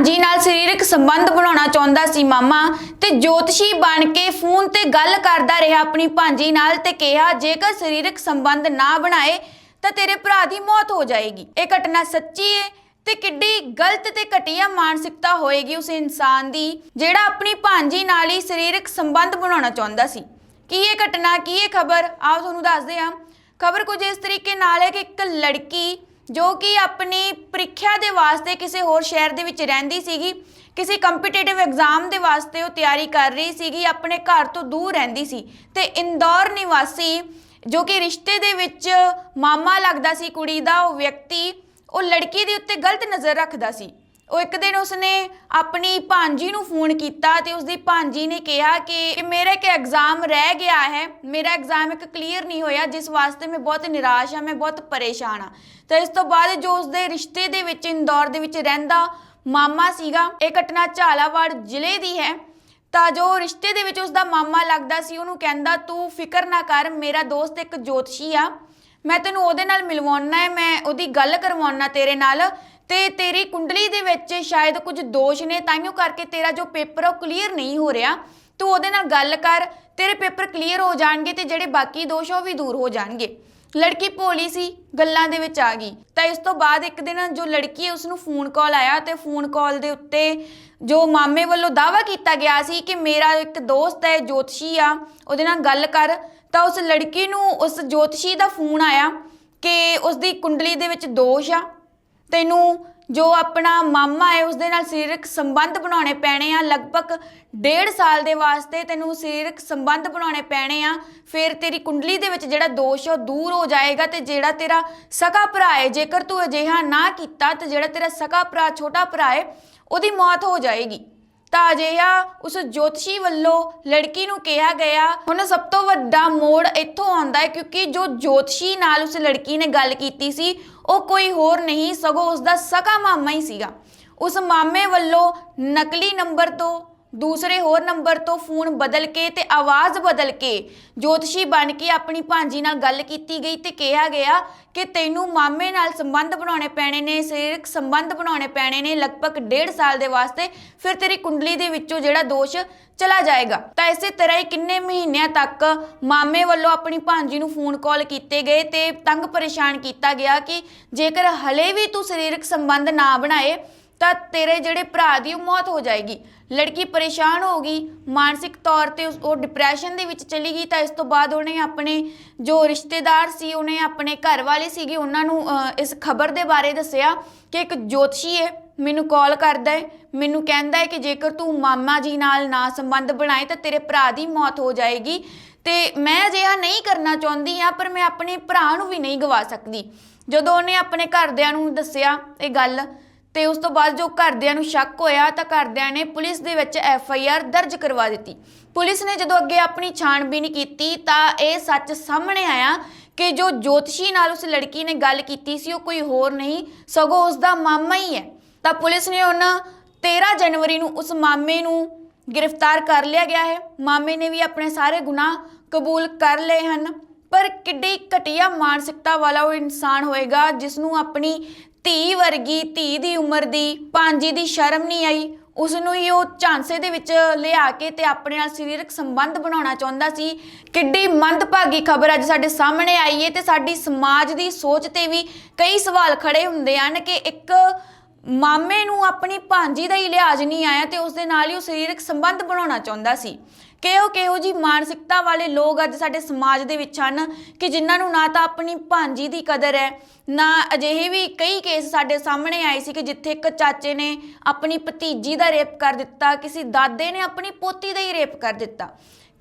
ਭਾਂਜੀ ਨਾਲ ਸਰੀਰਕ ਸੰਬੰਧ ਬਣਾਉਣਾ ਚਾਹੁੰਦਾ ਸੀ ਮਾਮਾ ਤੇ ਜੋਤਸ਼ੀ ਬਣ ਕੇ ਫੋਨ ਤੇ ਗੱਲ ਕਰਦਾ ਰਿਹਾ ਆਪਣੀ ਭਾਂਜੀ ਨਾਲ ਤੇ ਕਿਹਾ, ਜੇਕਰ ਸਰੀਰਕ ਸੰਬੰਧ ਨਾ ਬਣਾਏ ਤਾਂ ਤੇਰੇ ਭਰਾ ਦੀ ਮੌਤ ਹੋ ਜਾਏਗੀ। ਇਹ ਘਟਨਾ ਸੱਚੀ ਹੈ ਤੇ ਕਿੱਡੀ ਗਲਤ ਤੇ ਘਟੀਆ ਮਾਨਸਿਕਤਾ ਹੋਏਗੀ ਉਸ ਇਨਸਾਨ ਦੀ, ਜਿਹੜਾ ਆਪਣੀ ਭਾਂਜੀ ਨਾਲ ਹੀ ਸਰੀਰਕ ਸੰਬੰਧ ਬਣਾਉਣਾ ਚਾਹੁੰਦਾ ਸੀ। ਕੀ ਇਹ ਘਟਨਾ, ਕੀ ਇਹ ਖਬਰ? ਆਓ ਤੁਹਾਨੂੰ ਦੱਸਦੇ ਹਾਂ। ਖਬਰ ਕੁਝ ਇਸ ਤਰੀਕੇ ਨਾਲ ਹੈ ਕਿ ਇੱਕ ਲੜਕੀ ਜੋ ਕਿ ਆਪਣੀ ਪ੍ਰੀਖਿਆ ਦੇ ਵਾਸਤੇ ਕਿਸੇ ਹੋਰ ਸ਼ਹਿਰ ਦੇ ਵਿੱਚ ਰਹਿੰਦੀ ਸੀਗੀ, ਕਿਸੇ ਕੰਪੀਟੀਟਿਵ ਐਗਜ਼ਾਮ ਦੇ ਵਾਸਤੇ ਉਹ ਤਿਆਰੀ ਕਰ ਰਹੀ ਸੀਗੀ, ਆਪਣੇ ਘਰ ਤੋਂ ਦੂਰ ਰਹਿੰਦੀ ਸੀ। ਤੇ ਇੰਦੌਰ ਨਿਵਾਸੀ ਜੋ ਕਿ ਰਿਸ਼ਤੇ ਦੇ ਵਿੱਚ ਮਾਮਾ ਲੱਗਦਾ ਸੀ ਕੁੜੀ ਦਾ, ਉਹ ਵਿਅਕਤੀ ਉਹ ਲੜਕੀ ਦੇ ਉੱਤੇ ਗਲਤ ਨਜ਼ਰ ਰੱਖਦਾ ਸੀ। ਉਹ ਇੱਕ ਦਿਨ ਉਸਨੇ ਆਪਣੀ ਭਾਂਜੀ ਨੂੰ ਫੋਨ ਕੀਤਾ ਤੇ ਉਸਦੀ ਭਾਂਜੀ ਨੇ ਕਿਹਾ ਕਿ ਕਿ ਮੇਰਾ ਇੱਕ ਐਗਜ਼ਾਮ ਰਹਿ ਗਿਆ ਹੈ। ਮੇਰਾ ਐਗਜ਼ਾਮ ਇੱਕ ਕਲੀਅਰ ਨਹੀਂ ਹੋਇਆ, ਜਿਸ ਵਾਸਤੇ ਮੈਂ ਬਹੁਤ ਨਿਰਾਸ਼ ਹਾਂ, ਮੈਂ ਬਹੁਤ ਪਰੇਸ਼ਾਨ ਹਾਂ। ਤਾਂ ਇਸ ਤੋਂ ਬਾਅਦ ਜੋ ਉਸਦੇ ਰਿਸ਼ਤੇ ਦੇ ਵਿੱਚ, ਇੰਦੌਰ ਦੇ ਵਿੱਚ ਰਹਿੰਦਾ ਮਾਮਾ ਸੀਗਾ, ਇਹ ਘਟਨਾ ਝਾਲਾਵਾੜ ਜ਼ਿਲ੍ਹੇ ਦੀ ਹੈ। ਤਾਂ ਜੋ ਰਿਸ਼ਤੇ ਦੇ ਵਿੱਚ ਉਸਦਾ ਮਾਮਾ ਲੱਗਦਾ ਸੀ, ਉਹਨੂੰ ਕਹਿੰਦਾ, ਤੂੰ ਫਿਕਰ ਨਾ ਕਰ, ਮੇਰਾ ਦੋਸਤ ਇੱਕ ਜੋਤਸ਼ੀ ਆ। ਮੈਂ ਤੈਨੂੰ ਉਹਦੇ ਨਾਲ ਮਿਲਵਾਉਣਾ ਹੈ, ਮੈਂ ਉਹਦੀ ਗੱਲ ਕਰਵਾਉਣਾ ਤੇਰੇ ਨਾਲ। ਤੇ ਤੇਰੀ ਕੁੰਡਲੀ ਦੇ ਵਿੱਚ ਸ਼ਾਇਦ ਕੁਝ ਦੋਸ਼ ਨੇ ਤਾਈਓ ਕਰਕੇ ਤੇਰਾ ਜੋ ਪੇਪਰ ਆ ਉਹ ਕਲੀਅਰ ਨਹੀਂ ਹੋ ਰਿਹਾ। ਤੂੰ ਉਹਦੇ ਨਾਲ ਗੱਲ ਕਰ, ਤੇਰੇ ਪੇਪਰ ਕਲੀਅਰ ਹੋ ਜਾਣਗੇ ਤੇ ਜਿਹੜੇ ਬਾਕੀ ਦੋਸ਼ ਆ ਉਹ ਵੀ ਦੂਰ ਹੋ ਜਾਣਗੇ। ਲੜਕੀ ਭੋਲੀ ਸੀ, ਗੱਲਾਂ ਦੇ ਵਿੱਚ ਆ ਗਈ। ਤਾਂ ਇਸ ਤੋਂ ਬਾਅਦ ਇੱਕ ਦਿਨ ਜੋ ਲੜਕੀ ਹੈ ਉਸ ਨੂੰ ਫੋਨ ਕਾਲ ਆਇਆ ਤੇ ਫੋਨ ਕਾਲ ਦੇ ਉੱਤੇ ਜੋ ਮਾਮੇ ਵੱਲੋਂ ਦਾਵਾ ਕੀਤਾ ਗਿਆ ਸੀ ਕਿ ਮੇਰਾ ਇੱਕ ਦੋਸਤ ਹੈ, ਜੋਤਸ਼ੀ ਆ, ਉਹਦੇ ਨਾਲ ਗੱਲ ਕਰ। ਤਾਂ ਉਸ ਲੜਕੀ ਨੂੰ ਉਸ ਜੋਤਸ਼ੀ ਦਾ ਫੋਨ ਆਇਆ ਕਿ ਉਸ ਦੀ ਕੁੰਡਲੀ ਦੇ ਵਿੱਚ ਦੋਸ਼ ਆ। ਤੈਨੂੰ ਜੋ ਆਪਣਾ ਮਾਮਾ ਹੈ, ਉਸਦੇ ਨਾਲ ਸਰੀਰਕ ਸੰਬੰਧ ਬਣਾਉਣੇ ਪੈਣੇ ਆ। ਲਗਭਗ ਡੇਢ ਸਾਲ ਦੇ ਵਾਸਤੇ ਤੈਨੂੰ ਸਰੀਰਕ ਸੰਬੰਧ ਬਣਾਉਣੇ ਪੈਣੇ ਆ। ਫਿਰ ਤੇਰੀ ਕੁੰਡਲੀ ਦੇ ਵਿੱਚ ਜਿਹੜਾ ਦੋਸ਼ ਹੈ ਉਹ ਦੂਰ ਹੋ ਜਾਏਗਾ ਤੇ ਜਿਹੜਾ ਤੇਰਾ ਸਕਾ ਭਰਾ ਹੈ, ਜੇਕਰ ਤੂੰ ਅਜਿਹਾ ਨਾ ਕੀਤਾ ਤੇ ਜਿਹੜਾ ਤੇਰਾ ਸਕਾ ਭਰਾ, ਛੋਟਾ ਭਰਾ ਹੈ, ਉਹਦੀ ਮੌਤ ਹੋ ਜਾਏਗੀ। ਤਾਂ ਅਜਿਹਾ ਉਸ ਜੋਤਸ਼ੀ ਵੱਲੋਂ ਲੜਕੀ ਨੂੰ ਕਿਹਾ ਗਿਆ। ਹੁਣ ਸਭ ਤੋਂ ਵੱਡਾ ਮੋੜ ਇੱਥੋਂ ਆਉਂਦਾ ਹੈ ਕਿਉਂਕਿ ਜੋ ਜੋਤਸ਼ੀ ਨਾਲ ਉਸ ਲੜਕੀ ਨੇ ਗੱਲ ਕੀਤੀ ਸੀ, ਉਹ ਕੋਈ ਹੋਰ ਨਹੀਂ, ਸਗੋਂ ਉਸ ਦਾ ਸਕਾ ਮਾਮਾ ਹੀ ਸੀਗਾ। ਉਸ ਮਾਮੇ ਵੱਲੋਂ ਨਕਲੀ ਨੰਬਰ ਤੋਂ ਦੂਸਰੇ ਹੋਰ ਨੰਬਰ ਤੋਂ ਫੋਨ ਬਦਲ ਕੇ ਤੇ ਆਵਾਜ਼ ਬਦਲ ਕੇ ਜੋਤਸ਼ੀ ਬਣ ਕੇ ਆਪਣੀ ਭਾਂਜੀ ਨਾਲ ਗੱਲ ਕੀਤੀ ਗਈ ਤੇ ਕਿਹਾ ਗਿਆ ਕਿ ਤੈਨੂੰ ਮਾਮੇ ਨਾਲ ਸੰਬੰਧ ਬਣਾਉਣੇ ਪੈਣੇ ਨੇ, ਸਰੀਰਕ ਸੰਬੰਧ ਬਣਾਉਣੇ ਪੈਣੇ ਨੇ ਲਗਭਗ ਡੇਢ ਸਾਲ ਦੇ ਵਾਸਤੇ, ਫਿਰ ਤੇਰੀ ਕੁੰਡਲੀ ਦੇ ਵਿੱਚੋਂ ਜਿਹੜਾ ਦੋਸ਼ ਚਲਾ ਜਾਏਗਾ। ਤਾਂ ਇਸੇ ਤਰ੍ਹਾਂ ਹੀ ਕਿੰਨੇ ਮਹੀਨਿਆਂ ਤੱਕ ਮਾਮੇ ਵੱਲੋਂ ਆਪਣੀ ਭਾਂਜੀ ਨੂੰ ਫੋਨ ਕਾਲ ਕੀਤੇ ਗਏ ਤੇ ਤੰਗ ਪਰੇਸ਼ਾਨ ਕੀਤਾ ਗਿਆ ਕਿ ਜੇਕਰ ਹਲੇ ਵੀ ਤੂੰ ਸਰੀਰਕ ਸੰਬੰਧ ਨਾ ਬਣਾਏ ਤਾਂ ਤੇਰੇ ਜਿਹੜੇ ਭਰਾ ਦੀ ਉਹ ਮੌਤ ਹੋ ਜਾਏਗੀ। ਲੜਕੀ ਪਰੇਸ਼ਾਨ ਹੋ ਗਈ। ਮਾਨਸਿਕ ਤੌਰ ਤੇ ਉਸ- ਉਹ ਡਿਪਰੈਸ਼ਨ ਦੇ ਵਿੱਚ ਚਲੀ ਗਈ ਤਾਂ ਇਸ ਤੋਂ ਬਾਅਦ ਉਹਨੇ ਆਪਣੇ ਜੋ ਰਿਸ਼ਤੇਦਾਰ ਸੀ, ਉਹਨੇ ਆਪਣੇ ਘਰ ਵਾਲੇ ਸੀਗੇ, ਉਹਨਾਂ ਨੂੰ ਇਸ ਖਬਰ ਦੇ ਬਾਰੇ ਦੱਸਿਆ ਕਿ ਇੱਕ ਜੋਤਸ਼ੀ ਹੈ, ਮੈਨੂੰ ਕਾਲ ਕਰਦਾ ਹੈ, ਮੈਨੂੰ ਕਹਿੰਦਾ ਹੈ ਕਿ ਜੇਕਰ ਤੂੰ ਮਾਮਾ ਜੀ ਨਾਲ ਨਾ ਸੰਬੰਧ ਬਣਾਏ ਤਾਂ ਤੇਰੇ ਭਰਾ ਦੀ ਮੌਤ ਹੋ ਜਾਏਗੀ। ਤੇ ਮੈਂ ਅਜਿਹਾ ਨਹੀਂ ਕਰਨਾ ਚਾਹੁੰਦੀ ਆ ਪਰ ਮੈਂ ਆਪਣੇ ਭਰਾ ਨੂੰ ਵੀ ਨਹੀਂ ਗਵਾ ਸਕਦੀ। ਜਦੋਂ ਉਹਨੇ ਆਪਣੇ ਘਰਦਿਆਂ ਨੂੰ ਦੱਸਿਆ ਇਹ ਗੱਲ ਤੇ ਉਸ ਤੋਂ ਬਾਅਦ ਜੋ ਘਰਦਿਆਂ ਨੂੰ ਸ਼ੱਕ ਹੋਇਆ ਤਾਂ ਘਰਦਿਆਂ ਨੇ ਪੁਲਿਸ ਦੇ ਵਿੱਚ ਐਫ ਆਈ ਆਰ ਦਰਜ ਕਰਵਾ ਦਿੱਤੀ। ਪੁਲਿਸ ਨੇ ਜਦੋਂ ਅੱਗੇ ਆਪਣੀ ਛਾਣਬੀਨ ਕੀਤੀ ਤਾਂ ਇਹ ਸੱਚ ਸਾਹਮਣੇ ਆਇਆ ਕਿ ਜੋ ਜੋਤਸ਼ੀ ਨਾਲ ਉਸ ਲੜਕੀ ਨੇ ਗੱਲ ਕੀਤੀ ਸੀ, ਉਹ ਕੋਈ ਹੋਰ ਨਹੀਂ, ਸਗੋਂ ਉਸ ਦਾ ਮਾਮਾ ਹੀ ਹੈ। ਤਾਂ ਪੁਲਿਸ ਨੇ ਉਹਨਾਂ 13 ਜਨਵਰੀ ਨੂੰ ਉਸ ਮਾਮੇ ਨੂੰ ਗ੍ਰਿਫਤਾਰ ਕਰ ਲਿਆ ਗਿਆ ਹੈ। ਮਾਮੇ ਨੇ ਵੀ ਆਪਣੇ ਸਾਰੇ ਗੁਨਾਹ ਕਬੂਲ ਕਰ ਲਏ ਹਨ। ਪਰ ਕਿੱਡੀ ਘਟੀਆ ਮਾਨਸਿਕਤਾ ਵਾਲਾ ਉਹ ਇਨਸਾਨ ਹੋਏਗਾ ਜਿਸ ਨੂੰ ਆਪਣੀ ਧੀ ਵਰਗੀ, ਧੀ ਦੀ ਉਮਰ ਦੀ ਭਾਂਜੀ ਦੀ ਸ਼ਰਮ ਨਹੀਂ ਆਈ। ਉਸ ਨੂੰ ਹੀ ਉਹ ਝਾਂਸੇ ਦੇ ਵਿੱਚ ਲਿਆ ਕੇ ਤੇ ਆਪਣੇ ਨਾਲ ਸਰੀਰਕ ਸੰਬੰਧ ਬਣਾਉਣਾ ਚਾਹੁੰਦਾ ਸੀ। ਕਿੱਡੀ ਮੰਦਭਾਗੀ ਖਬਰ ਅੱਜ ਸਾਡੇ ਸਾਹਮਣੇ ਆਈ ਹੈ ਤੇ ਸਾਡੀ ਸਮਾਜ ਦੀ ਸੋਚ ਤੇ ਵੀ ਕਈ ਸਵਾਲ ਖੜੇ ਹੁੰਦੇ ਹਨ ਕਿ ਇੱਕ ਮਾਮੇ ਨੂੰ ਆਪਣੀ ਭਾਂਜੀ ਦਾ ਹੀ ਲਿਹਾਜ਼ ਨਹੀਂ ਆਇਆ ਤੇ ਉਸ ਦੇ ਨਾਲ ਹੀ ਉਹ ਸਰੀਰਕ ਸੰਬੰਧ ਬਣਾਉਣਾ ਚਾਹੁੰਦਾ ਸੀ। ਕਿਹੋ ਕਿਹੋ ਜੀ ਮਾਨਸਿਕਤਾ ਵਾਲੇ ਲੋਕ ਅੱਜ ਸਾਡੇ ਸਮਾਜ ਦੇ ਵਿੱਚ ਹਨ ਕਿ ਜਿਨ੍ਹਾਂ ਨੂੰ ਨਾ ਤਾਂ ਆਪਣੀ ਭਾਂਜੀ ਦੀ ਕਦਰ ਹੈ, ਨਾ ਅਜਿਹੇ ਵੀ ਕਈ ਕੇਸ ਸਾਡੇ ਸਾਹਮਣੇ ਆਏ ਸੀ ਕਿ ਜਿੱਥੇ ਇੱਕ ਚਾਚੇ ਨੇ ਆਪਣੀ ਭਤੀਜੀ ਦਾ ਰੇਪ ਕਰ ਦਿੱਤਾ, ਕਿਸੇ ਦਾਦੇ ਨੇ ਆਪਣੀ ਪੋਤੀ ਦਾ ਹੀ ਰੇਪ ਕਰ ਦਿੱਤਾ।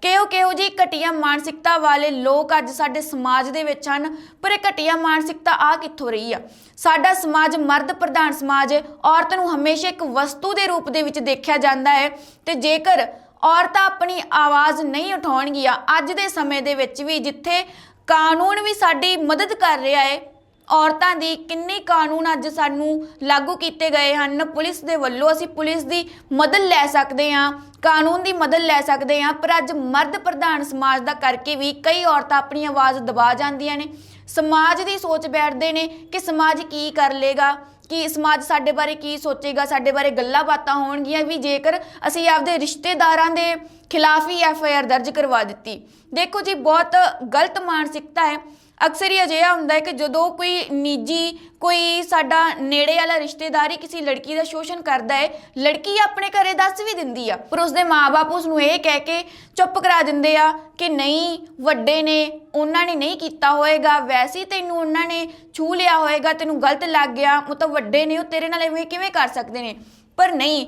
ਕਿਹੋ ਕਿਹੋ ਜੀ ਘਟੀਆ ਮਾਨਸਿਕਤਾ ਵਾਲੇ ਲੋਕ ਅੱਜ ਸਾਡੇ ਸਮਾਜ ਦੇ ਵਿੱਚ ਹਨ? ਪਰ ਇਹ ਘਟੀਆ ਮਾਨਸਿਕਤਾ ਆ ਕਿੱਥੋਂ ਰਹੀ ਆ? ਸਾਡਾ ਸਮਾਜ ਮਰਦ ਪ੍ਰਧਾਨ ਸਮਾਜ ਹੈ। ਔਰਤ ਨੂੰ ਹਮੇਸ਼ਾ ਇੱਕ ਵਸਤੂ ਦੇ ਰੂਪ ਦੇ ਵਿੱਚ ਦੇਖਿਆ ਜਾਂਦਾ ਹੈ ਤੇ ਜੇਕਰ ਔਰਤਾਂ ਆਪਣੀ ਆਵਾਜ਼ ਨਹੀਂ ਉਠਾਉਣਗੀਆਂ, ਅੱਜ ਦੇ ਸਮੇਂ ਦੇ ਵਿੱਚ ਵੀ ਜਿੱਥੇ ਕਾਨੂੰਨ ਵੀ ਸਾਡੀ ਮਦਦ ਕਰ ਰਿਹਾ ਹੈ, ਔਰਤਾਂ ਦੀ ਕਿੰਨੇ ਕਾਨੂੰਨ ਅੱਜ ਸਾਨੂੰ ਲਾਗੂ ਕੀਤੇ ਗਏ ਹਨ? ਪੁਲਿਸ ਦੇ ਵੱਲੋਂ ਅਸੀਂ ਪੁਲਿਸ ਦੀ ਮਦਦ ਲੈ ਸਕਦੇ ਹਾਂ। ਕਾਨੂੰਨ ਦੀ ਮਦਦ ਲੈ ਸਕਦੇ ਹਾਂ, ਪਰ ਅੱਜ ਮਰਦ ਪ੍ਰਧਾਨ ਸਮਾਜ ਦਾ ਕਰਕੇ ਵੀ ਕਈ ਔਰਤਾਂ ਆਪਣੀ ਆਵਾਜ਼ ਦਬਾ ਜਾਂਦੀਆਂ ਨੇ। ਸਮਾਜ ਦੀ ਸੋਚ ਬੈਠਦੇ ਨੇ ਕਿ ਸਮਾਜ ਕੀ ਕਰ ਲੇਗਾ, ਕਿ ਸਮਾਜ ਸਾਡੇ ਬਾਰੇ ਕੀ ਸੋਚੇਗਾ, ਸਾਡੇ ਬਾਰੇ ਗੱਲਾਂ ਬਾਤਾਂ ਹੋਣਗੀਆਂ ਵੀ ਜੇਕਰ ਅਸੀਂ ਆਪਦੇ ਰਿਸ਼ਤੇਦਾਰਾਂ ਦੇ ਖਿਲਾਫ ਹੀ ਐਫ ਆਈ ਆਰ ਦਰਜ ਕਰਵਾ ਦਿੱਤੀ। ਦੇਖੋ ਜੀ, ਬਹੁਤ ਗਲਤ ਮਾਨਸਿਕਤਾ ਹੈ। ਅਕਸਰ ਹੀ ਅਜਿਹਾ ਹੁੰਦਾ ਹੈ ਕਿ ਜਦੋਂ ਕੋਈ ਨਿੱਜੀ, ਕੋਈ ਸਾਡਾ ਨੇੜੇ ਵਾਲਾ ਰਿਸ਼ਤੇਦਾਰ ਹੀ ਕਿਸੇ ਲੜਕੀ ਦਾ ਸ਼ੋਸ਼ਣ ਕਰਦਾ ਹੈ, ਲੜਕੀ ਆਪਣੇ ਘਰੇ ਦੱਸ ਵੀ ਦਿੰਦੀ ਆ, ਪਰ ਉਸਦੇ ਮਾਪੇ ਉਸ ਨੂੰ ਇਹ ਕਹਿ ਕੇ ਚੁੱਪ ਕਰਾ ਦਿੰਦੇ ਆ ਕਿ ਨਹੀਂ, ਵੱਡੇ ਨੇ, ਉਹਨਾਂ ਨੇ ਨਹੀਂ ਕੀਤਾ ਹੋਏਗਾ, ਵੈਸੇ ਤੈਨੂੰ ਉਹਨਾਂ ਨੇ ਛੂ ਲਿਆ ਹੋਏਗਾ, ਤੈਨੂੰ ਗਲਤ ਲੱਗ ਗਿਆ ਮਤਲਬ ਵੱਡੇ ਨੇ, ਉਹ ਤੇਰੇ ਨਾਲ ਐਵੇਂ ਕਿਵੇਂ ਕਰ ਸਕਦੇ ਨੇ? ਪਰ ਨਹੀਂ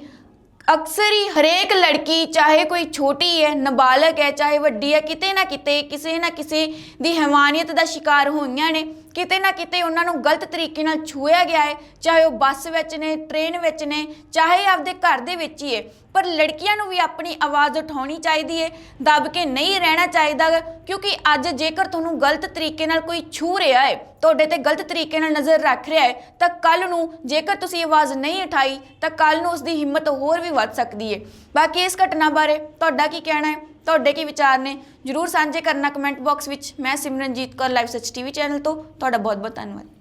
ਅਕਸਰ ਹੀ ਹਰੇਕ ਲੜਕੀ, ਚਾਹੇ ਕੋਈ ਛੋਟੀ ਹੈ, ਨਾਬਾਲਗ ਹੈ, ਚਾਹੇ ਵੱਡੀ ਹੈ, ਕਿਤੇ ਨਾ ਕਿਤੇ ਕਿਸੇ ਨਾ ਕਿਸੇ ਦੀ ਹੈਵਾਨੀਅਤ ਦਾ ਸ਼ਿਕਾਰ ਹੋਈਆਂ ਨੇ। ਕਿਤੇ ਨਾ ਕਿਤੇ ਉਹਨਾਂ ਨੂੰ ਗਲਤ ਤਰੀਕੇ ਨਾਲ ਛੂਹਿਆ ਗਿਆ ਹੈ ਚਾਹੇ ਉਹ ਬੱਸ ਵਿੱਚ ਨੇ ਟ੍ਰੇਨ ਵਿੱਚ ਨੇ ਚਾਹੇ ਆਪਦੇ ਘਰ ਦੇ ਵਿੱਚ ਹੀ ਹੈ। ਪਰ ਲੜਕੀਆਂ ਨੂੰ ਵੀ ਆਪਣੀ ਆਵਾਜ਼ ਉਠਾਉਣੀ ਚਾਹੀਦੀ ਹੈ ਦਬ ਕੇ ਨਹੀਂ ਰਹਿਣਾ ਚਾਹੀਦਾ ਗਾ, ਕਿਉਂਕਿ ਅੱਜ ਜੇਕਰ ਤੁਹਾਨੂੰ ਗਲਤ ਤਰੀਕੇ ਨਾਲ ਕੋਈ ਛੂ ਰਿਹਾ ਹੈ ਤੁਹਾਡੇ ਤੇ ਗਲਤ ਤਰੀਕੇ ਨਾਲ ਨਜ਼ਰ ਰੱਖ ਰਿਹਾ ਹੈ ਤਾਂ ਕੱਲ ਨੂੰ ਜੇਕਰ ਤੁਸੀਂ ਆਵਾਜ਼ ਨਹੀਂ ਉਠਾਈ ਤਾਂ ਕੱਲ ਨੂੰ ਉਸ ਦੀ ਹਿੰਮਤ ਹੋਰ ਵੀ ਵੱਧ ਸਕਦੀ ਹੈ। ਬਾਕੀ ਇਸ ਘਟਨਾ ਬਾਰੇ ਤੁਹਾਡਾ ਕੀ ਕਹਿਣਾ ਹੈ? ਤੁਹਾਡੇ ਕੀ ਵਿਚਾਰ ਨੇ? ਜਰੂਰ ਸਾਂਝੇ ਕਰਨਾ ਕਮੈਂਟ ਬਾਕਸ ਵਿੱਚ। ਮੈਂ Simranjeet Kaur live Sach TV channel ਤੋਂ। ਤੁਹਾਡਾ ਬਹੁਤ ਬਹੁਤ ਧੰਨਵਾਦ।